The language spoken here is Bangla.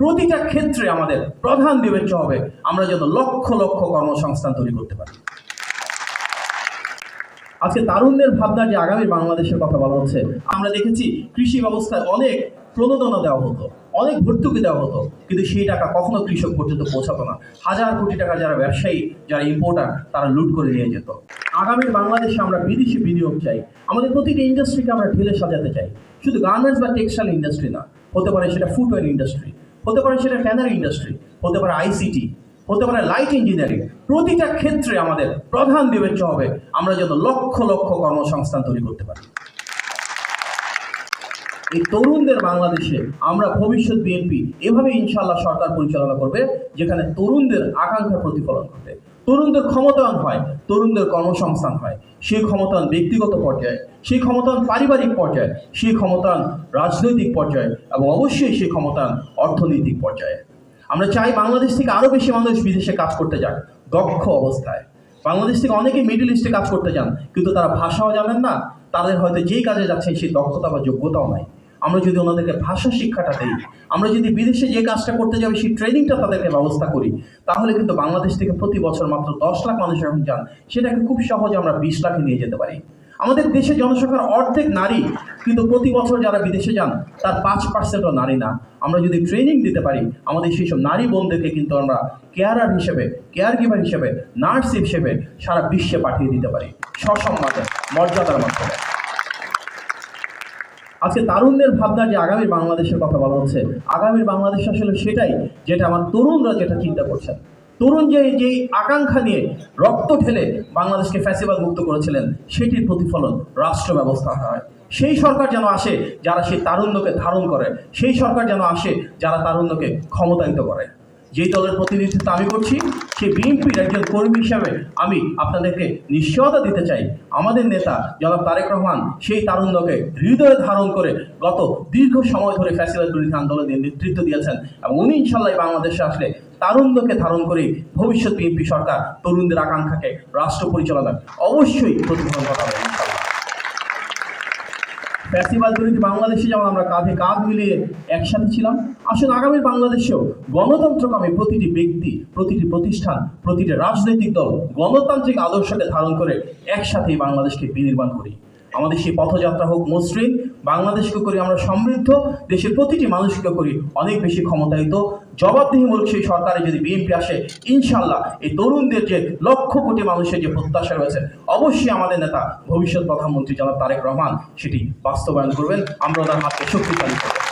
প্রতিটা ক্ষেত্রে আমাদের প্রধান বিবেচ্য হবে আমরা যেন লক্ষ লক্ষ কর্মসংস্থান তৈরি করতে পারি। আজকে তারুণ্যের ভাবনা যে আগামী বাংলাদেশের কথা বলা হচ্ছে, আমরা দেখেছি কৃষি ব্যবস্থায় অনেক প্রণোদনা দেওয়া হতো, অনেক ভর্তুকি দেওয়া হতো, কিন্তু সেই টাকা কখনো কৃষক পর্যন্ত পৌঁছাতো না। হাজার কোটি টাকা যারা ব্যবসায়ী, যারা ইম্পোর্টার তারা লুট করে নিয়ে যেত। আগামী বাংলাদেশে আমরা বিদেশি বিনিয়োগ চাই, আমাদের প্রতিটি ইন্ডাস্ট্রিকে আমরা ঢেলে সাজাতে চাই। শুধু গার্মেন্টস বা টেক্সটাইল ইন্ডাস্ট্রি না, হতে পারে সেটা ফুটওয়্যার ইন্ডাস্ট্রি হতে পারে সেটা ট্যানারি ইন্ডাস্ট্রি, হতে পারে আইসিটি হতে পারে লাইট ইঞ্জিনিয়ারিং প্রতিটা ক্ষেত্রে আমাদের প্রধান বিবেচ্য হবে আমরা যেন লক্ষ লক্ষ কর্মসংস্থান তৈরি করতে পারি। এই তরুণদের বাংলাদেশে আমরা ভবিষ্যৎ বিএনপি এভাবে ইনশাল্লাহ সরকার পরিচালনা করবে যেখানে তরুণদের আকাঙ্ক্ষা প্রতিফলন ঘটে তরুণদের ক্ষমতায়ন হয়, তরুণদের কর্মসংস্থান হয়। সেই ক্ষমতায়ন ব্যক্তিগত পর্যায়ে, সেই ক্ষমতায়ন পারিবারিক পর্যায়ে, সেই ক্ষমতায়ন রাজনৈতিক পর্যায়ে এবং অবশ্যই সেই ক্ষমতায়ন অর্থনৈতিক পর্যায়ে। আমরা চাই বাংলাদেশ থেকে আরও বেশি মানুষ বিদেশে কাজ করতে যাক, দক্ষ অবস্থায়। বাংলাদেশ থেকে অনেকেই মিডল ইস্টে কাজ করতে যান, কিন্তু তারা ভাষাও জানেন না, তাদের হয়তো যেই কাজে যাচ্ছেন সেই দক্ষতা বা যোগ্যতাও নাই। আমরা যদি ওনাদেরকে ভাষা শিক্ষাটা দিই, আমরা যদি বিদেশে যে কাজটা করতে যাবে সেই ট্রেনিংটা তাদেরকে ব্যবস্থা করি, তাহলে কিন্তু বাংলাদেশ থেকে প্রতি বছর মাত্র দশ লাখ মানুষ যখন যান। সেটাকে খুব সহজে আমরা বিশ লাখে নিয়ে যেতে পারি। আমাদের দেশের জনসংখ্যার অর্ধেক নারী, কিন্তু প্রতি বছর যারা বিদেশে যান, তার পাঁচ পার্সেন্টও নারী না। আমরা যদি ট্রেনিং দিতে পারি, আমাদের সেই সব নারী বোনদেরকে কিন্তু আমরা কেয়ারার হিসেবে কেয়ার গিভার হিসেবে নার্স হিসেবে সারা বিশ্বে পাঠিয়ে দিতে পারি। সসম্মানে মর্যাদার মাধ্যমে। আজকে তারুণ্যের ভাবনা যে আগামী বাংলাদেশের কথা বলা হচ্ছে, আগামীর বাংলাদেশ আসলে সেটাই যেটা আমার তরুণরা যেটা চিন্তা করছেন। তরুণ যে যেই আকাঙ্ক্ষা নিয়ে রক্ত ঢেলে বাংলাদেশকে ফ্যাসিবাদ মুক্ত করেছিলেন, সেটির প্রতিফলন রাষ্ট্র ব্যবস্থা হয়। সেই সরকার যেন আসে যারা সেই তারুণ্যকে ধারণ করে, সেই সরকার যেন আসে যারা তারুণ্যকে ক্ষমতায়িত করে। যেই দলের প্রতিনিধিত্ব আমি করছি সেই বিএনপির একজন কর্মী হিসাবে আমি আপনাদেরকে নিশ্চয়তা দিতে চাই। আমাদের নেতা জনাব তারেক রহমান সেই তারুণ্যকে হৃদয়ে ধারণ করে গত দীর্ঘ সময় ধরে ফ্যাসিবাদ বিরোধী আন্দোলনের নেতৃত্ব দিয়েছেন এবং উনি ইনশাল্লাহ বাংলাদেশে আসলে তারুণ্যকে ধারণ করে ভবিষ্যৎ বিএনপি সরকার তরুণদের আকাঙ্ক্ষাকে রাষ্ট্র পরিচালনায় অবশ্যই প্রতিফলন ঘটাবে ইনশাল্লাহ ফ্যাসিবাদ বিরোধী বাংলাদেশে যেমন আমরা কাঁধে কাঁধ মিলিয়ে একসাথে ছিলাম আসলে আগামী বাংলাদেশেও গণতন্ত্রকামী প্রতিটি ব্যক্তি, প্রতিটি প্রতিষ্ঠান, প্রতিটি রাজনৈতিক দল গণতান্ত্রিক আদর্শকে ধারণ করে একসাথে বাংলাদেশকে বিনির্মাণ করি। আমাদের সেই পথযাত্রা হোক মসৃণ, বাংলাদেশকে করি আমরা সমৃদ্ধ, দেশের প্রতিটি মানুষকে করি অনেক বেশি ক্ষমতায়িত, জবাবদিহিমূলক সেই সরকারে যদি বিএনপি আসে, ইনশাল্লাহ এই তরুণদের যে লক্ষ কোটি মানুষের যে প্রত্যাশা রয়েছে, অবশ্যই আমাদের নেতা, ভবিষ্যৎ প্রধানমন্ত্রী জনাব তারেক রহমান সেটি বাস্তবায়ন করবেন। আমরা তার হাতকে শক্তিশালী করব।